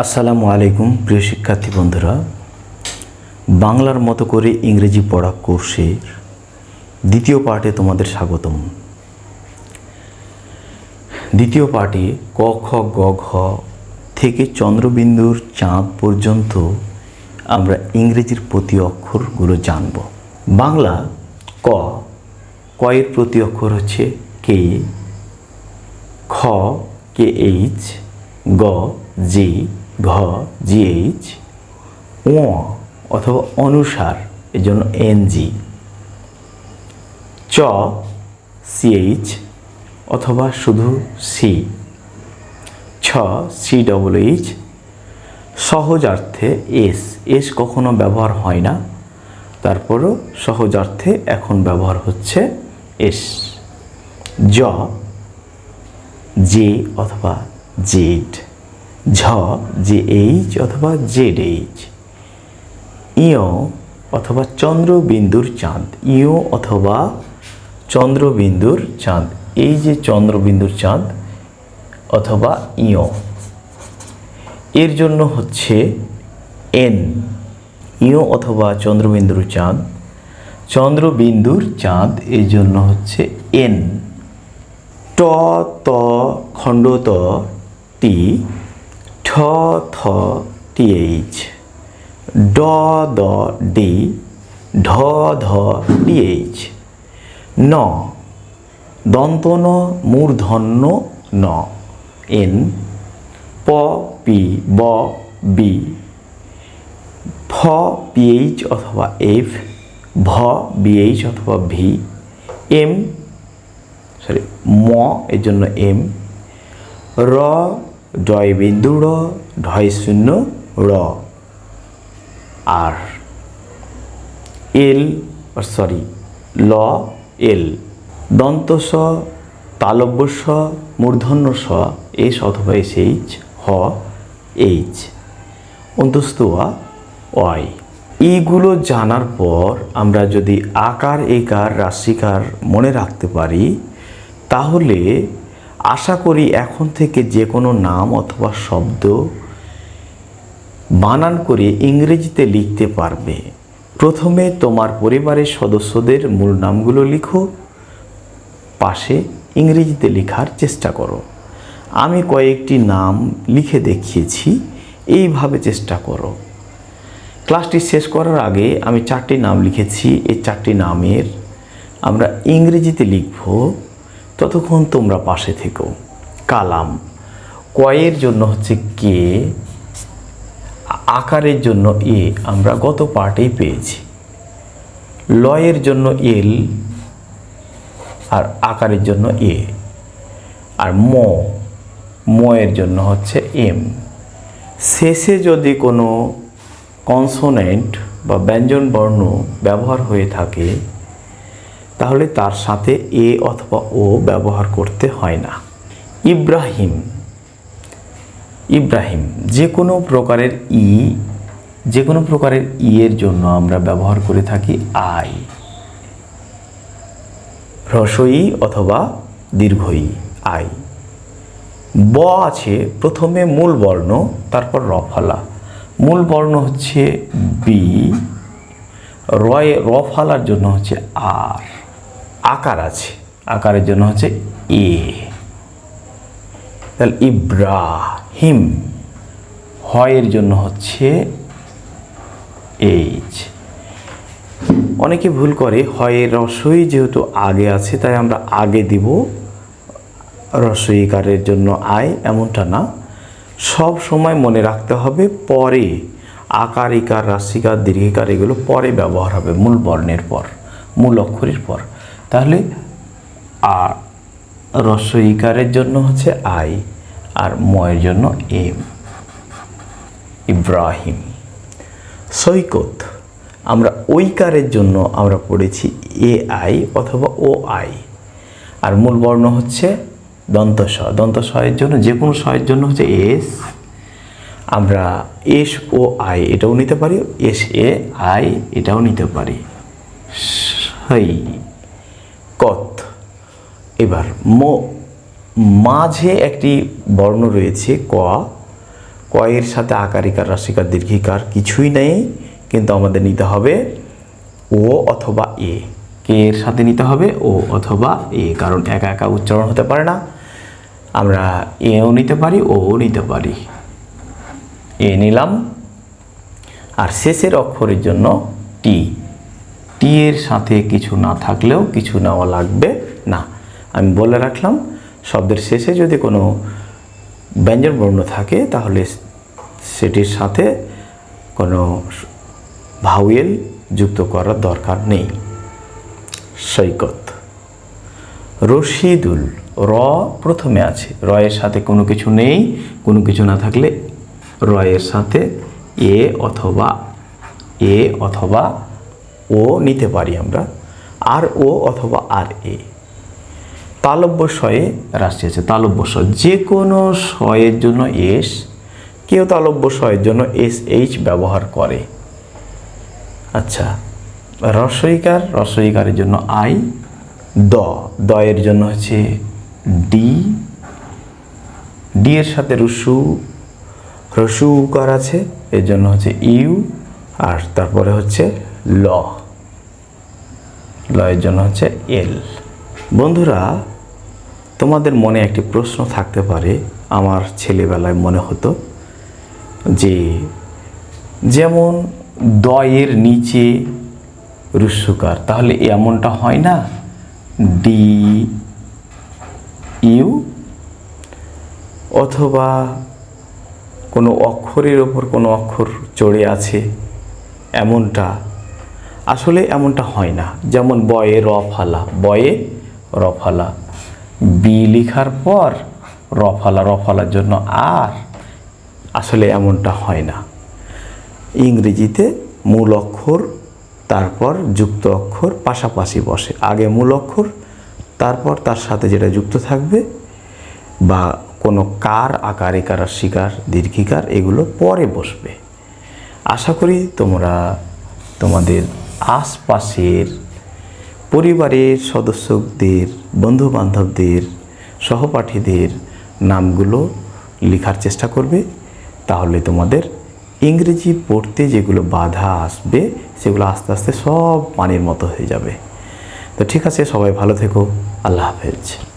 আসসালামু আলাইকুম, প্রিয় শিক্ষার্থী বন্ধুরা। বাংলার মতো করে ইংরেজি পড়া কোর্সের দ্বিতীয় পার্টে তোমাদের স্বাগতম। দ্বিতীয় পার্টে ক, খ, গ, ঘ থেকে চন্দ্রবিন্দুর চাঁদ পর্যন্ত আমরা ইংরেজির প্রতি অক্ষরগুলো জানব। বাংলা ক, কয়ের প্রতি অক্ষর হচ্ছে কে, খ, কে, এইচ গ, জি, ঘ, জি, এইচ ও অথবা অনুসার এর জন্য এন, জি। চ সিএইচ অথবা শুধু সি। ছ, সি, ডবল, এইচ সহজার্থে এস। এস কখনো ব্যবহার হয় না। তারপরও সহজার্থে এখন ব্যবহার হচ্ছে এস। জ, জে, অথবা জেড, ঝ জে এইচ অথবা জেড এইচ ইয় অথবা চন্দ্রবিন্দুর চাঁদ। ইয় অথবা চন্দ্রবিন্দুর চাঁদ। এই যে চন্দ্রবিন্দুর চাঁদ অথবা ইয়। এর জন্য হচ্ছে এন। ইয় অথবা চন্দ্রবিন্দুর চাঁদ। চন্দ্রবিন্দুর চাঁদ এর জন্য হচ্ছে এন। ট, ত, খণ্ড, ত টি, ঠ, থ, টি, এইচ, ড, দ, ডি, ঢ, ধ ডি এইচ, ন দন্ত ন মূর্ধন্য, ন, এন, প, পি, ব, বি, ফ পিএইচ অথবা এফ, ভ বিএইচ অথবা ভি, এম, সরি, ম, এর জন্য এম, র ডয় বিন্দু র ঢয় শূন্য র। আর এল সরি ল, এল। দন্ত স, তালব্য স, মূর্ধন্য স, এস অথবা এস এইচ, হ, এইচ। অন্তস্তুয়া ওয়াই। এইগুলো জানার পর আমরা যদি আকার, একার, রাশিকার মনে রাখতে পারি, তাহলে আশা করি এখন থেকে যে কোনো নাম অথবা শব্দ বানান করে ইংরেজিতে লিখতে পারবে। প্রথমে তোমার পরিবারের সদস্যদের মূল নামগুলো লিখো, পাশে ইংরেজিতে লেখার চেষ্টা করো। আমি কয়েকটি নাম লিখে দেখিয়েছি, এইভাবে চেষ্টা করো। ক্লাসটি শেষ করার আগে আমি চারটি নাম লিখেছি, এই চারটি নামের আমরা ইংরেজিতে লিখব। ততক্ষণ তোমরা পাশে থেকো। কালাম, কয়ের জন্য হচ্ছে কে, আকারের জন্য এ, আমরা গত পার্টেই পেয়েছি। লয়ের জন্য এল, আর আকারের জন্য এ। আর ম, ময়ের জন্য হচ্ছে এম। শেষে যদি কোনো কনসোনেন্ট বা ব্যঞ্জন বর্ণ ব্যবহার হয়ে থাকে তাহলে তার সাথে এ অথবা ও ব্যবহার করতে হয় না। ইব্রাহিম। ইব্রাহিম, যে কোনো প্রকারের ই, যে কোনো প্রকারের ই এর জন্য আমরা ব্যবহার করে থাকি আই। হ্রস্বই অথবা দীর্ঘই, আই। ব আছে প্রথমে মূল বর্ণ, তারপর রফালা মূল বর্ণ হচ্ছে বি, রয় রফালার জন্য হচ্ছে আর। আকার আছে। আকারের জন্য হচ্ছে এ। তাহলে ইব্রাহিম, হয়ের জন্য হচ্ছে এইচ। অনেকে ভুল করে, হয়ের রসই যেহেতু আগে আছে, তাই আমরা আগে দিব রসইকারের জন্য আয়, এমনটা না। সব সময় মনে রাখতে হবে, পরে আকার, ইকার রাশিকার দীর্ঘিকার এগুলো পরে ব্যবহার হবে, মূল বর্ণের পর, মূল অক্ষরের পর। তাহলে আর রসইকারের জন্য হচ্ছে আই, আর ময়ের জন্য এম। ইব্রাহিম। সৈকত, আমরা ঐকারের জন্য আমরা পড়েছি এ আই অথবা ও আই আর মূল বর্ণ হচ্ছে দন্ত স দন্ত দন্তস্বয়ের জন্য, যে কোনো স্বয়ের জন্য হচ্ছে এস। আমরা এস ও আই এটাও নিতে পারি, এস, এ, আই এটাও নিতে পারি। সই কত এবার মো, মাঝে একটি বর্ণ রয়েছে, ক। কয়ের সাথে আকারিকার, রাশিকার, দীর্ঘিকার কিছুই নেই, কিন্তু আমাদের নিতে হবে ও অথবা এ। কে এর সাথে নিতে হবে? ও অথবা এ, কারণ একা একা উচ্চারণ হতে পারে না। আমরা এও নিতে পারি, ওও নিতে পারি। এ নিলাম। আর শেষের অক্ষরের জন্য টি। টি এর সাথে কিছু না থাকলেও কিছু নেওয়া লাগবে না। আমি বলে রাখলাম, শব্দের শেষে যদি কোনো ব্যঞ্জন বর্ণ থাকে, তাহলে সেটির সাথে কোনো ভাউয়েল যুক্ত করার দরকার নেই। সৈকত। রশিদুল, র প্রথমে আছে। র এর সাথে কোনো কিছু নেই, কোনো কিছু না থাকলে র এর সাথে এ অথবা এ অথবা ও নিতে পারি আমরা, আর ও অথবা আর এ। তালব্য শয়ে রাশি আছে, তালব্য শ যে কোনো শয়ের জন্য এস, কেউ তালব্য শয়ের জন্য এস এইচ ব্যবহার করে। আচ্ছা রসইকার, রসইকারের জন্য আই, দ, দয়ের জন্য হচ্ছে ডি ডি এর সাথে রসু রসু উকার আছে, এর জন্য হচ্ছে ইউ, আর তারপরে হচ্ছে ল। ল এর জন্য হচ্ছে এল। বন্ধুরা, তোমাদের মনে একটি প্রশ্ন থাকতে পারে, আমার ছেলেবেলায় মনে হতো, যে যেমন দয়ের নিচে রুস্যকার, তাহলে এমনটা হয় না? ডি, ইউ, অথবা কোনো অক্ষরের ওপর কোনো অক্ষর চড়ে আছে, এমনটা আসলে এমনটা হয় না। যেমন বয়ে রফালা বয়ে রফালা। বি লেখার পর রফালা, রফালার জন্য আর আসলে এমনটা হয় না। ইংরেজিতে মূল অক্ষর, তারপর যুক্ত অক্ষর পাশাপাশি বসে। আগে মূল অক্ষর, তারপর তার সাথে যেটা যুক্ত থাকবে বা কোনো কার, আকার, একার, শিকার, দীর্ঘিকার, এগুলো পরে বসবে। আশা করি তোমরা তোমাদের আশপাশের পরিবারের সদস্যদের, বন্ধুবান্ধবদের, সহপাঠীদের নামগুলো লেখার চেষ্টা করবে। তাহলে তোমাদের ইংরেজি পড়তে যেগুলো বাধা আসবে, সেগুলো আস্তে আস্তে সব পানির মতো হয়ে যাবে। তো ঠিক আছে, সবাই ভালো থেকো। আল্লাহ হাফেজ।